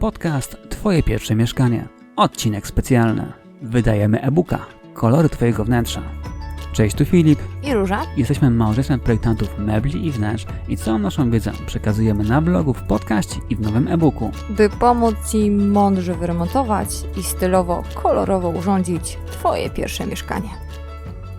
Podcast Twoje pierwsze mieszkanie. Odcinek specjalny. Wydajemy e-booka. Kolory Twojego wnętrza. Cześć, tu Filip. i Róża. Jesteśmy małżeństwem projektantów mebli i wnętrz i całą naszą wiedzę przekazujemy na blogu, w podcaście i w nowym e-booku. by pomóc Ci mądrze wyremontować i stylowo, kolorowo urządzić Twoje pierwsze mieszkanie.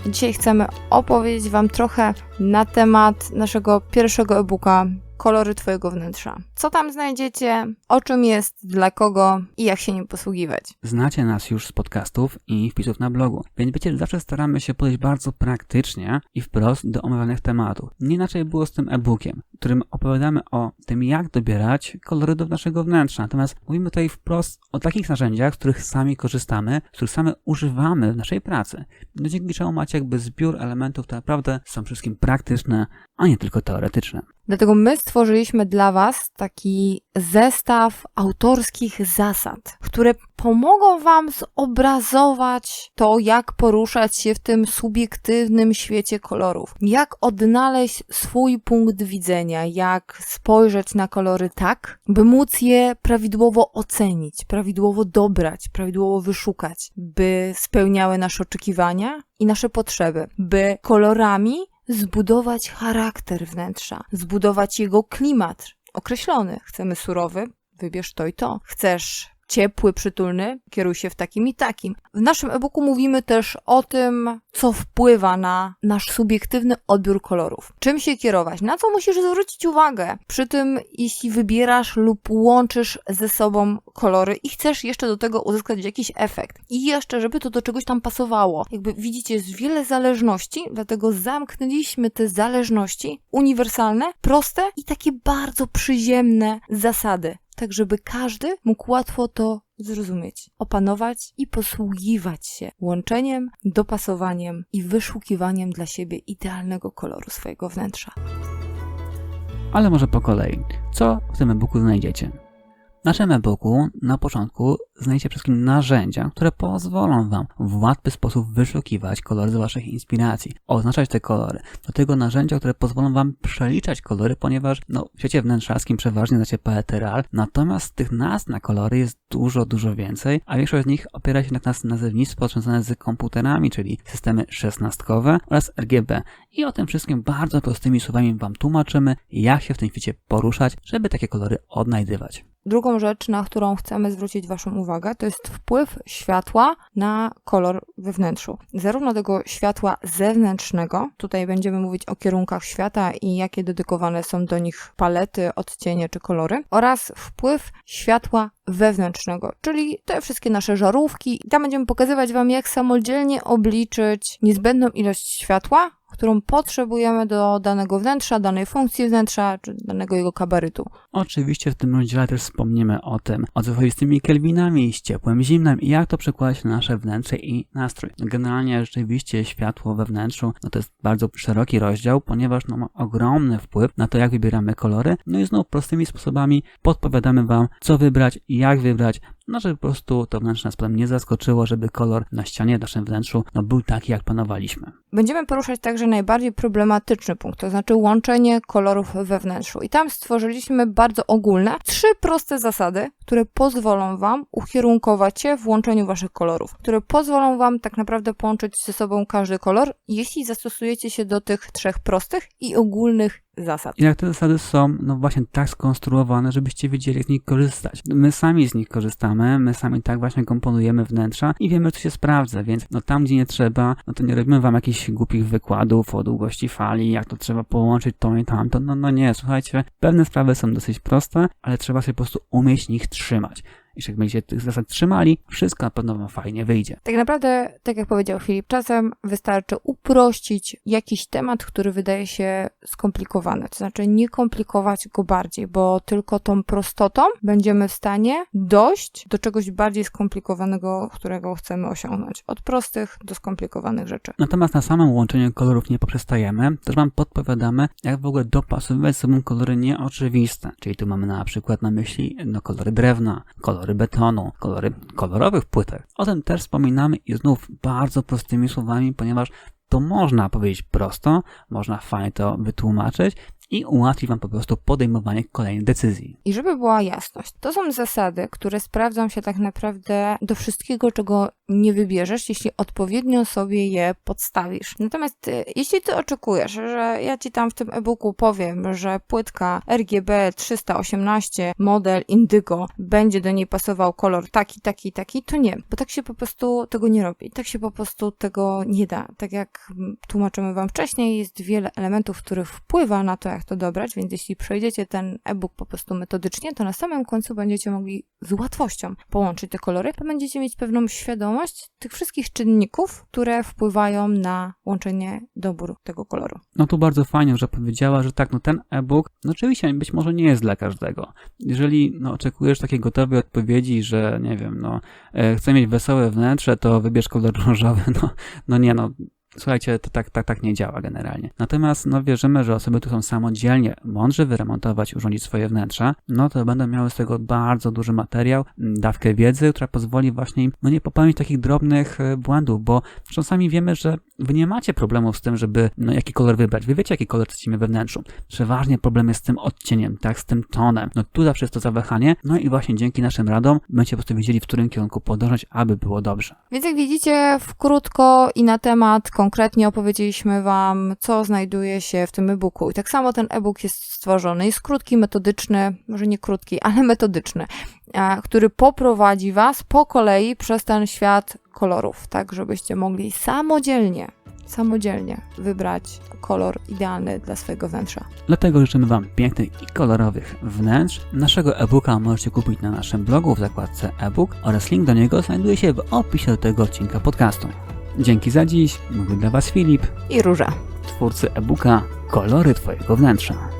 Dzisiaj chcemy opowiedzieć Wam trochę na temat naszego pierwszego e-booka Kolory Twojego wnętrza. Co tam znajdziecie, o czym jest, dla kogo i jak się nim posługiwać. Znacie nas już z podcastów i wpisów na blogu, więc wiecie, zawsze staramy się podejść bardzo praktycznie i wprost do omawianych tematów. Nie inaczej było z tym e-bookiem, którym opowiadamy o tym, jak dobierać kolory do naszego wnętrza. Natomiast mówimy tutaj wprost o takich narzędziach, z których sami korzystamy, z których sami używamy w naszej pracy. No dzięki czemu macie jakby zbiór elementów, które naprawdę są wszystkim praktyczne, a nie tylko teoretyczne. Dlatego my stworzyliśmy dla Was taki zestaw autorskich zasad, które pomogą Wam zobrazować to, jak poruszać się w tym subiektywnym świecie kolorów, jak odnaleźć swój punkt widzenia, jak spojrzeć na kolory tak, by móc je prawidłowo ocenić, prawidłowo dobrać, prawidłowo wyszukać, by spełniały nasze oczekiwania i nasze potrzeby, by kolorami zbudować charakter wnętrza, zbudować jego klimat określony. Chcemy surowy, wybierz to i to. Chcesz ciepły, przytulny, kieruj się w takim i takim. W naszym e-booku mówimy też o tym, co wpływa na nasz subiektywny odbiór kolorów. Czym się kierować? Na co musisz zwrócić uwagę? Przy tym, jeśli wybierasz lub łączysz ze sobą kolory i chcesz jeszcze do tego uzyskać jakiś efekt. I jeszcze, żeby to do czegoś tam pasowało. Jakby widzicie, jest wiele zależności, dlatego zamknęliśmy te zależności uniwersalne, proste i takie bardzo przyziemne zasady tak żeby każdy mógł łatwo to zrozumieć, opanować i posługiwać się łączeniem, dopasowaniem i wyszukiwaniem dla siebie idealnego koloru swojego wnętrza. Ale może po kolei. Co w tym e-booku znajdziecie? W naszym e-booku na początku znajdziecie wszystkim narzędzia, które pozwolą Wam w łatwy sposób wyszukiwać kolory z Waszych inspiracji, oznaczać te kolory. Do tego narzędzia, które pozwolą Wam przeliczać kolory, ponieważ no, w świecie wnętrzarskim przeważnie znacie palety RAL, natomiast tych nazw na kolory jest dużo, dużo więcej, a większość z nich opiera się na nazewnictwo związane z komputerami, czyli systemy szesnastkowe oraz RGB. I o tym wszystkim bardzo prostymi słowami Wam tłumaczymy, jak się w tym świecie poruszać, żeby takie kolory odnajdywać. Drugą rzecz, na którą chcemy zwrócić Waszą uwagę, to jest wpływ światła na kolor we wnętrzu. Zarówno tego światła zewnętrznego, tutaj będziemy mówić o kierunkach świata i jakie dedykowane są do nich palety, odcienie czy kolory, oraz wpływ światła wewnętrznego, czyli te wszystkie nasze żarówki. Tam będziemy pokazywać Wam, jak samodzielnie obliczyć niezbędną ilość światła, którą potrzebujemy do danego wnętrza, danej funkcji wnętrza, czy danego jego kabarytu. Oczywiście w tym rozdziale też wspomnimy o tym, o co chodzi z tymi kelwinami, z ciepłem, zimnem i jak to przekładać na nasze wnętrze i nastrój. Generalnie rzeczywiście światło we wnętrzu, no to jest bardzo szeroki rozdział, ponieważ no, ma ogromny wpływ na to, jak wybieramy kolory. No i znów prostymi sposobami podpowiadamy Wam, co wybrać, jak wybrać, no żeby po prostu to wnętrze nas potem nie zaskoczyło, żeby kolor na ścianie w naszym wnętrzu no, był taki, jak planowaliśmy. Będziemy poruszać także najbardziej problematyczny punkt, to znaczy łączenie kolorów we wnętrzu. I tam stworzyliśmy bardzo ogólne, trzy proste zasady, które pozwolą Wam ukierunkować się w łączeniu Waszych kolorów, które pozwolą Wam tak naprawdę połączyć ze sobą każdy kolor, jeśli zastosujecie się do tych trzech prostych i ogólnych zasad. I jak te zasady są, no właśnie tak skonstruowane, żebyście wiedzieli, z nich korzystać. My sami z nich korzystamy, my sami tak właśnie komponujemy wnętrza i wiemy, co się sprawdza, więc no tam, gdzie nie trzeba, no to nie robimy wam jakichś głupich wykładów o długości fali, jak to trzeba połączyć to i tamto. No, no nie, słuchajcie, pewne sprawy są dosyć proste, ale trzeba się po prostu umieć nich trzymać. I jak będziecie tych zasad trzymali, wszystko na pewno wam fajnie wyjdzie. Tak naprawdę, tak jak powiedział Filip, czasem wystarczy uprościć jakiś temat, który wydaje się skomplikowany. To znaczy nie komplikować go bardziej, bo tylko tą prostotą będziemy w stanie dojść do czegoś bardziej skomplikowanego, którego chcemy osiągnąć. Od prostych do skomplikowanych rzeczy. Natomiast na samym łączeniu kolorów nie poprzestajemy, też wam podpowiadamy, jak w ogóle dopasowywać sobą kolory nieoczywiste. Czyli tu mamy na przykład na myśli no, kolory drewna, kolory betonu, kolory kolorowych płytek. O tym też wspominamy i znów bardzo prostymi słowami, ponieważ to można powiedzieć prosto, można fajnie to wytłumaczyć i ułatwi Wam po prostu podejmowanie kolejnych decyzji. I żeby była jasność, to są zasady, które sprawdzą się tak naprawdę do wszystkiego, czego nie wybierzesz, jeśli odpowiednio sobie je podstawisz. Natomiast y, jeśli ty oczekujesz, że ja ci tam w tym e-booku powiem, że płytka RGB 318 model Indigo będzie do niej pasował kolor taki, taki, taki, to nie, bo tak się po prostu tego nie robi. Tak się po prostu tego nie da. Tak jak mm, tłumaczymy wam wcześniej, jest wiele elementów, których wpływa na to, jak to dobrać, więc jeśli przejdziecie ten e-book po prostu metodycznie, to na samym końcu będziecie mogli z łatwością połączyć te kolory, to będziecie mieć pewną świadomość tych wszystkich czynników, które wpływają na łączenie doboru tego koloru. No tu bardzo fajnie, że powiedziała, że tak, no ten e-book, no oczywiście być może nie jest dla każdego. Jeżeli no, oczekujesz takiej gotowej odpowiedzi, że nie wiem, no e, chcę mieć wesołe wnętrze, to wybierz kolor różowy, no, no nie no. Słuchajcie, to tak, tak, tak nie działa generalnie. Natomiast no, wierzymy, że osoby, które są samodzielnie, mądrze wyremontować, urządzić swoje wnętrza, no to będą miały z tego bardzo duży materiał, m, dawkę wiedzy, która pozwoli właśnie im no, nie popełnić takich drobnych e, błędów, bo czasami wiemy, że wy nie macie problemów z tym, żeby no, jaki kolor wybrać. Wy wiecie, jaki kolor chcecie we wnętrzu. Przeważnie problem jest z tym odcieniem, tak, z tym tonem. No tu zawsze jest to zawahanie, no i właśnie dzięki naszym radom będziecie po prostu wiedzieli, w którym kierunku podążać, aby było dobrze. Więc jak widzicie, w krótko i na temat konkretnie opowiedzieliśmy Wam, co znajduje się w tym e-booku. I tak samo ten e-book jest stworzony. Jest krótki, metodyczny, może nie krótki, ale metodyczny, który poprowadzi Was po kolei przez ten świat kolorów, tak żebyście mogli samodzielnie, samodzielnie wybrać kolor idealny dla swojego wnętrza. Dlatego życzymy Wam pięknych i kolorowych wnętrz. Naszego e-booka możecie kupić na naszym blogu w zakładce e-book oraz link do niego znajduje się w opisie do tego odcinka podcastu. Dzięki za dziś, mówił dla Was Filip, I róża. twórcy e-booka Kolory Twojego wnętrza.